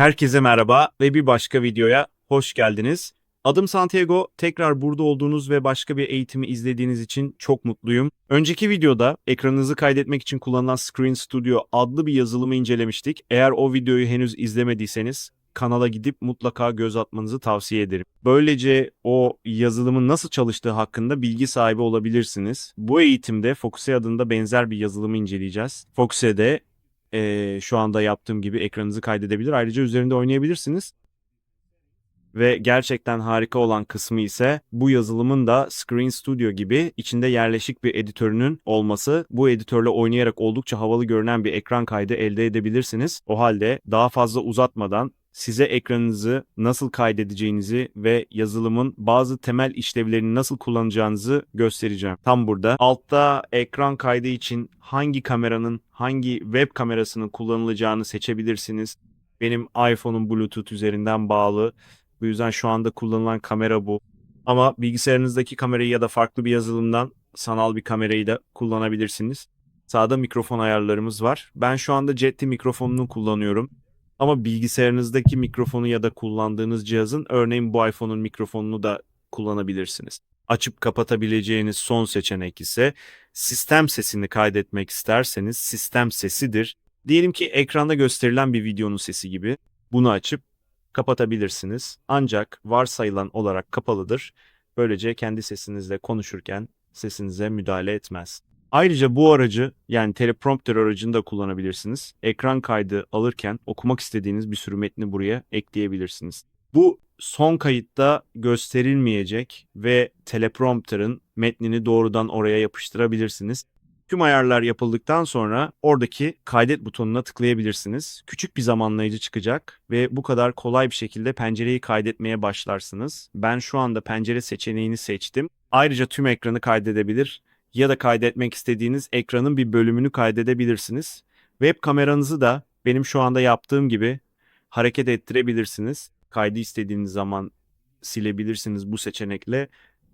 Herkese merhaba ve bir başka videoya hoş geldiniz. Adım Santiago. Tekrar burada olduğunuz ve başka bir eğitimi izlediğiniz için çok mutluyum. Önceki videoda ekranınızı kaydetmek için kullanılan Screen Studio adlı bir yazılımı incelemiştik. Eğer o videoyu henüz izlemediyseniz kanala gidip mutlaka göz atmanızı tavsiye ederim. Böylece o yazılımın nasıl çalıştığı hakkında bilgi sahibi olabilirsiniz. Bu eğitimde Focusé adında benzer bir yazılımı inceleyeceğiz. Focuse'de eee, şu anda yaptığım gibi ekranınızı kaydedebilir. Ayrıca üzerinde oynayabilirsiniz. Ve gerçekten harika olan kısmı ise bu yazılımın da Screen Studio gibi içinde yerleşik bir editörünün olması. Bu editörle oynayarak oldukça havalı görünen bir ekran kaydı elde edebilirsiniz. O halde daha fazla uzatmadan size ekranınızı nasıl kaydedeceğinizi ve yazılımın bazı temel işlevlerini nasıl kullanacağınızı göstereceğim. Tam burada. Altta ekran kaydı için hangi kameranın, hangi web kamerasının kullanılacağını seçebilirsiniz. Benim iPhone'um Bluetooth üzerinden bağlı. Bu yüzden şu anda kullanılan kamera bu. Ama bilgisayarınızdaki kamerayı ya da farklı bir yazılımdan sanal bir kamerayı da kullanabilirsiniz. Sağda mikrofon ayarlarımız var. Ben şu anda Jetty mikrofonunu kullanıyorum. Ama bilgisayarınızdaki mikrofonu ya da kullandığınız cihazın örneğin bu iPhone'un mikrofonunu da kullanabilirsiniz. Açıp kapatabileceğiniz son seçenek ise sistem sesini kaydetmek isterseniz sistem sesidir. Diyelim ki ekranda gösterilen bir videonun sesi gibi bunu açıp kapatabilirsiniz. Ancak varsayılan olarak kapalıdır. Böylece kendi sesinizle konuşurken sesinize müdahale etmez. Ayrıca bu aracı yani teleprompter aracını da kullanabilirsiniz. Ekran kaydı alırken okumak istediğiniz bir sürü metni buraya ekleyebilirsiniz. Bu son kayıtta gösterilmeyecek ve teleprompterın metnini doğrudan oraya yapıştırabilirsiniz. Tüm ayarlar yapıldıktan sonra oradaki kaydet butonuna tıklayabilirsiniz. Küçük bir zamanlayıcı çıkacak ve bu kadar kolay bir şekilde pencereyi kaydetmeye başlarsınız. Ben şu anda pencere seçeneğini seçtim. Ayrıca tüm ekranı kaydedebilir ya da kaydetmek istediğiniz ekranın bir bölümünü kaydedebilirsiniz. Web kameranızı da benim şu anda yaptığım gibi hareket ettirebilirsiniz. Kaydı istediğiniz zaman silebilirsiniz bu seçenekle.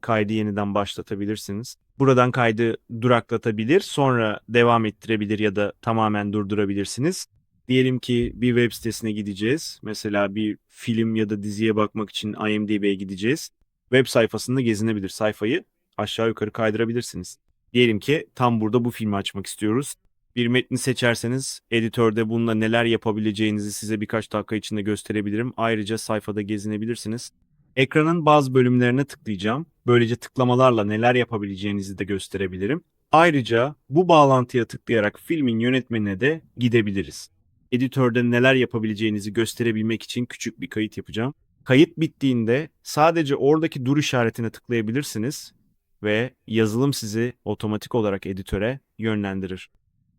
Kaydı yeniden başlatabilirsiniz. Buradan kaydı duraklatabilir, sonra devam ettirebilir ya da tamamen durdurabilirsiniz. Diyelim ki bir web sitesine gideceğiz. Mesela bir film ya da diziye bakmak için IMDb'ye gideceğiz. Web sayfasında gezinebilir. Sayfayı aşağı yukarı kaydırabilirsiniz. Diyelim ki tam burada bu filmi açmak istiyoruz. Bir metni seçerseniz editörde bununla neler yapabileceğinizi size birkaç dakika içinde gösterebilirim. Ayrıca sayfada gezinebilirsiniz. Ekranın bazı bölümlerine tıklayacağım. Böylece tıklamalarla neler yapabileceğinizi de gösterebilirim. Ayrıca bu bağlantıya tıklayarak filmin yönetmenine de gidebiliriz. Editörde neler yapabileceğinizi gösterebilmek için küçük bir kayıt yapacağım. Kayıt bittiğinde sadece oradaki dur işaretine tıklayabilirsiniz ve yazılım sizi otomatik olarak editöre yönlendirir.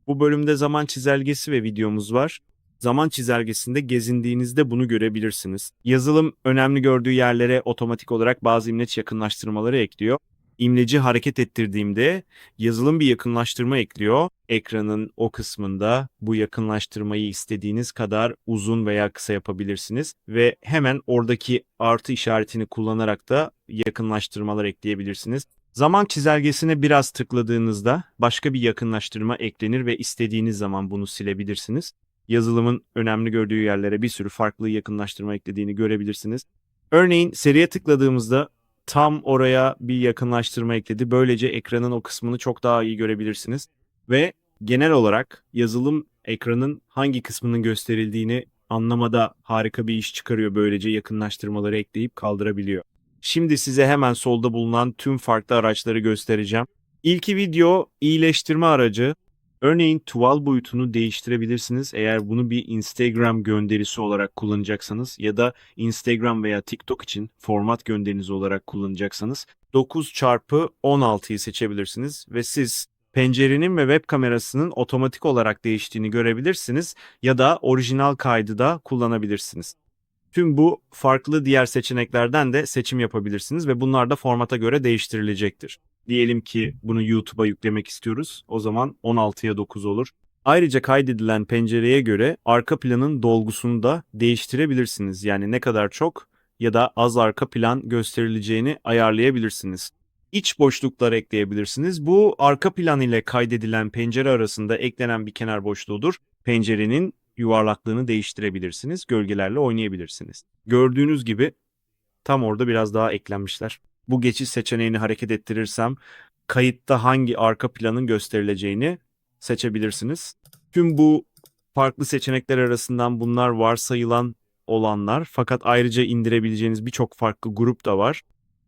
Bu bölümde zaman çizelgesi ve videomuz var. Zaman çizelgesinde gezindiğinizde bunu görebilirsiniz. Yazılım önemli gördüğü yerlere otomatik olarak bazı imleç yakınlaştırmaları ekliyor. İmleci hareket ettirdiğimde yazılım bir yakınlaştırma ekliyor. Ekranın o kısmında bu yakınlaştırmayı istediğiniz kadar uzun veya kısa yapabilirsiniz ve hemen oradaki artı işaretini kullanarak da yakınlaştırmalar ekleyebilirsiniz. Zaman çizelgesine biraz tıkladığınızda başka bir yakınlaştırma eklenir ve istediğiniz zaman bunu silebilirsiniz. Yazılımın önemli gördüğü yerlere bir sürü farklı yakınlaştırma eklediğini görebilirsiniz. Örneğin seriye tıkladığımızda tam oraya bir yakınlaştırma ekledi. Böylece ekranın o kısmını çok daha iyi görebilirsiniz. Ve genel olarak yazılım ekranın hangi kısmının gösterildiğini anlamada harika bir iş çıkarıyor. Böylece yakınlaştırmaları ekleyip kaldırabiliyor. Şimdi size hemen solda bulunan tüm farklı araçları göstereceğim. İlki video iyileştirme aracı. Örneğin tuval boyutunu değiştirebilirsiniz eğer bunu bir Instagram gönderisi olarak kullanacaksanız ya da Instagram veya TikTok için format gönderiniz olarak kullanacaksanız 9 çarpı 16'yı seçebilirsiniz ve siz pencerenin ve web kamerasının otomatik olarak değiştiğini görebilirsiniz ya da orijinal kaydı da kullanabilirsiniz. Tüm bu farklı diğer seçeneklerden de seçim yapabilirsiniz ve bunlar da formata göre değiştirilecektir. Diyelim ki bunu YouTube'a yüklemek istiyoruz. O zaman 16'ya 9 olur. Ayrıca kaydedilen pencereye göre arka planın dolgusunu da değiştirebilirsiniz. Yani ne kadar çok ya da az arka plan gösterileceğini ayarlayabilirsiniz. İç boşluklar ekleyebilirsiniz. Bu arka plan ile kaydedilen pencere arasında eklenen bir kenar boşluğudur. Pencerenin yuvarlaklığını değiştirebilirsiniz. Gölgelerle oynayabilirsiniz. Gördüğünüz gibi tam orada biraz daha eklenmişler. Bu geçiş seçeneğini hareket ettirirsem kayıtta hangi arka planın gösterileceğini seçebilirsiniz. Tüm bu farklı seçenekler arasından bunlar varsayılan olanlar fakat ayrıca indirebileceğiniz birçok farklı grup da var.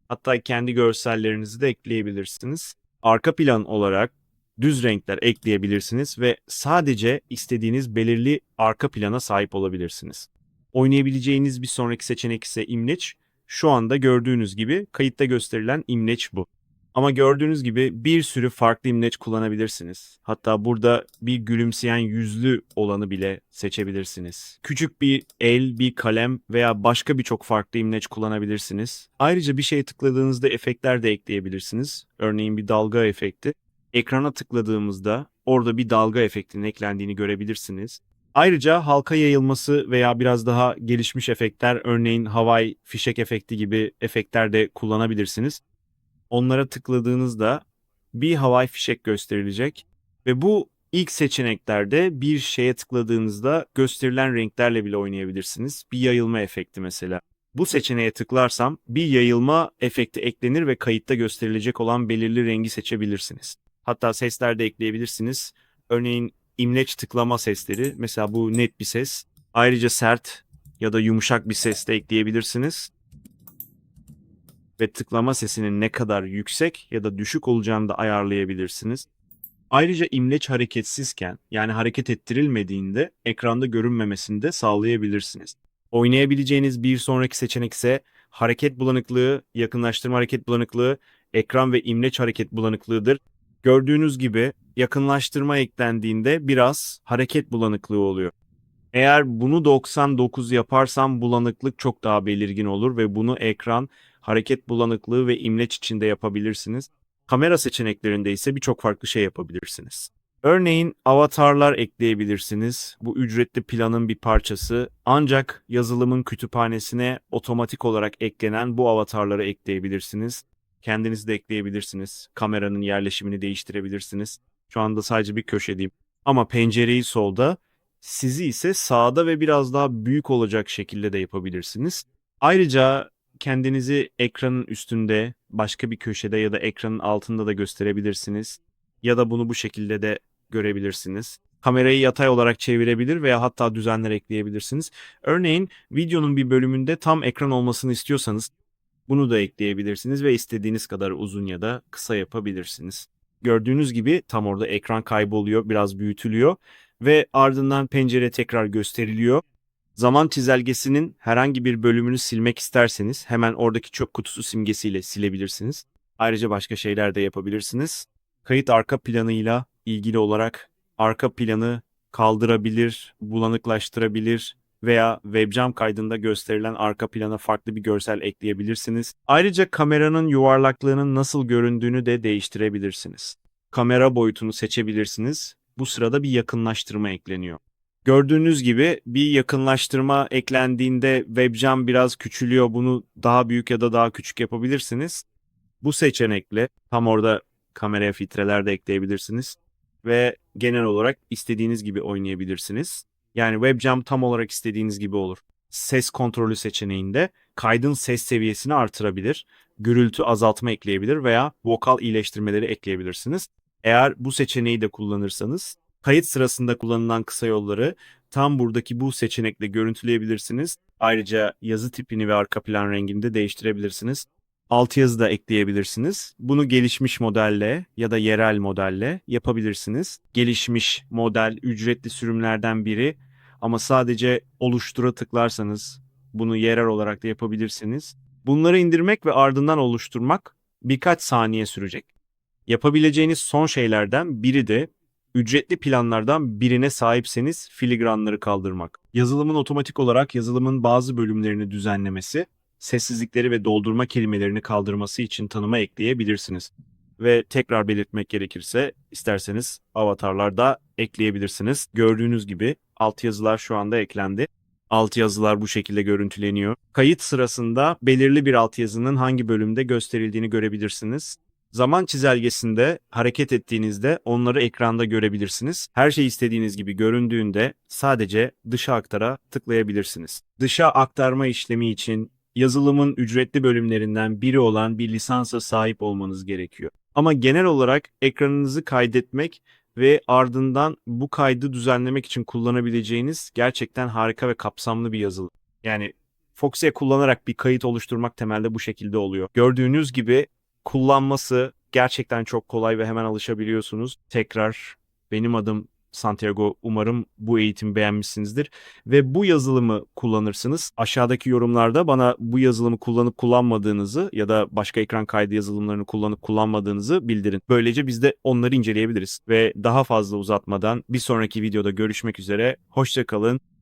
Hatta kendi görsellerinizi de ekleyebilirsiniz. Arka plan olarak düz renkler ekleyebilirsiniz ve sadece istediğiniz belirli arka plana sahip olabilirsiniz. Oynayabileceğiniz bir sonraki seçenek ise imleç. Şu anda gördüğünüz gibi kayıtta gösterilen imleç bu. Ama gördüğünüz gibi bir sürü farklı imleç kullanabilirsiniz. Hatta burada bir gülümseyen yüzlü olanı bile seçebilirsiniz. Küçük bir el, bir kalem veya başka birçok farklı imleç kullanabilirsiniz. Ayrıca bir şeye tıkladığınızda efektler de ekleyebilirsiniz. Örneğin bir dalga efekti. Ekrana tıkladığımızda orada bir dalga efektinin eklendiğini görebilirsiniz. Ayrıca halka yayılması veya biraz daha gelişmiş efektler, örneğin havai fişek efekti gibi efektler de kullanabilirsiniz. Onlara tıkladığınızda bir havai fişek gösterilecek ve bu ilk seçeneklerde bir şeye tıkladığınızda gösterilen renklerle bile oynayabilirsiniz. Bir yayılma efekti mesela. Bu seçeneğe tıklarsam bir yayılma efekti eklenir ve kayıtta gösterilecek olan belirli rengi seçebilirsiniz. Hatta sesler de ekleyebilirsiniz. Örneğin imleç tıklama sesleri. Mesela bu net bir ses. Ayrıca sert ya da yumuşak bir ses de ekleyebilirsiniz. Ve tıklama sesinin ne kadar yüksek ya da düşük olacağını da ayarlayabilirsiniz. Ayrıca imleç hareketsizken yani hareket ettirilmediğinde ekranda görünmemesini de sağlayabilirsiniz. Oynayabileceğiniz bir sonraki seçenek ise hareket bulanıklığı, yakınlaştırma hareket bulanıklığı, ekran ve imleç hareket bulanıklığıdır. Gördüğünüz gibi yakınlaştırma eklendiğinde biraz hareket bulanıklığı oluyor. Eğer bunu 99 yaparsam bulanıklık çok daha belirgin olur ve bunu ekran, hareket bulanıklığı ve imleç içinde yapabilirsiniz. Kamera seçeneklerinde ise birçok farklı şey yapabilirsiniz. Örneğin avatarlar ekleyebilirsiniz. Bu ücretli planın bir parçası. Ancak yazılımın kütüphanesine otomatik olarak eklenen bu avatarları ekleyebilirsiniz. Kendiniz de ekleyebilirsiniz. Kameranın yerleşimini değiştirebilirsiniz. Şu anda sadece bir köşedeyim. Ama pencereyi solda, sizi ise sağda ve biraz daha büyük olacak şekilde de yapabilirsiniz. Ayrıca kendinizi ekranın üstünde, başka bir köşede ya da ekranın altında da gösterebilirsiniz. Ya da bunu bu şekilde de görebilirsiniz. Kamerayı yatay olarak çevirebilir veya hatta düzenler ekleyebilirsiniz. Örneğin videonun bir bölümünde tam ekran olmasını istiyorsanız bunu da ekleyebilirsiniz ve istediğiniz kadar uzun ya da kısa yapabilirsiniz. Gördüğünüz gibi tam orada ekran kayboluyor, biraz büyütülüyor ve ardından pencere tekrar gösteriliyor. Zaman çizelgesinin herhangi bir bölümünü silmek isterseniz hemen oradaki çöp kutusu simgesiyle silebilirsiniz. Ayrıca başka şeyler de yapabilirsiniz. Kayıt arka planıyla ilgili olarak arka planı kaldırabilir, bulanıklaştırabilir veya webcam kaydında gösterilen arka plana farklı bir görsel ekleyebilirsiniz. Ayrıca kameranın yuvarlaklığının nasıl göründüğünü de değiştirebilirsiniz. Kamera boyutunu seçebilirsiniz. Bu sırada bir yakınlaştırma ekleniyor. Gördüğünüz gibi bir yakınlaştırma eklendiğinde webcam biraz küçülüyor. Bunu daha büyük ya da daha küçük yapabilirsiniz. Bu seçenekle tam orada kameraya filtreler de ekleyebilirsiniz ve genel olarak istediğiniz gibi oynayabilirsiniz. Yani webcam tam olarak istediğiniz gibi olur. Ses kontrolü seçeneğinde kaydın ses seviyesini artırabilir, gürültü azaltma ekleyebilir veya vokal iyileştirmeleri ekleyebilirsiniz. Eğer bu seçeneği de kullanırsanız kayıt sırasında kullanılan kısa yolları tam buradaki bu seçenekle görüntüleyebilirsiniz. Ayrıca yazı tipini ve arka plan rengini de değiştirebilirsiniz. Altyazı da ekleyebilirsiniz. Bunu gelişmiş modelle ya da yerel modelle yapabilirsiniz. Gelişmiş model ücretli sürümlerden biri ama sadece oluştura tıklarsanız bunu yerel olarak da yapabilirsiniz. Bunları indirmek ve ardından oluşturmak birkaç saniye sürecek. Yapabileceğiniz son şeylerden biri de ücretli planlardan birine sahipseniz filigranları kaldırmak. Yazılımın otomatik olarak yazılımın bazı bölümlerini düzenlemesi sessizlikleri ve doldurma kelimelerini kaldırması için tanıma ekleyebilirsiniz. Ve tekrar belirtmek gerekirse isterseniz avatarlar da ekleyebilirsiniz. Gördüğünüz gibi altyazılar şu anda eklendi. Altyazılar bu şekilde görüntüleniyor. Kayıt sırasında belirli bir altyazının hangi bölümde gösterildiğini görebilirsiniz. Zaman çizelgesinde hareket ettiğinizde onları ekranda görebilirsiniz. Her şey istediğiniz gibi göründüğünde sadece dışa aktara tıklayabilirsiniz. Dışa aktarma işlemi için yazılımın ücretli bölümlerinden biri olan bir lisansa sahip olmanız gerekiyor. Ama genel olarak ekranınızı kaydetmek ve ardından bu kaydı düzenlemek için kullanabileceğiniz gerçekten harika ve kapsamlı bir yazılım. Yani Foxia kullanarak bir kayıt oluşturmak temelde bu şekilde oluyor. Gördüğünüz gibi kullanması gerçekten çok kolay ve hemen alışabiliyorsunuz. Tekrar benim adım Santiago. Umarım bu eğitimi beğenmişsinizdir ve bu yazılımı kullanırsınız. Aşağıdaki yorumlarda bana bu yazılımı kullanıp kullanmadığınızı ya da başka ekran kaydı yazılımlarını kullanıp kullanmadığınızı bildirin. Böylece biz de onları inceleyebiliriz ve daha fazla uzatmadan bir sonraki videoda görüşmek üzere. Hoşça kalın.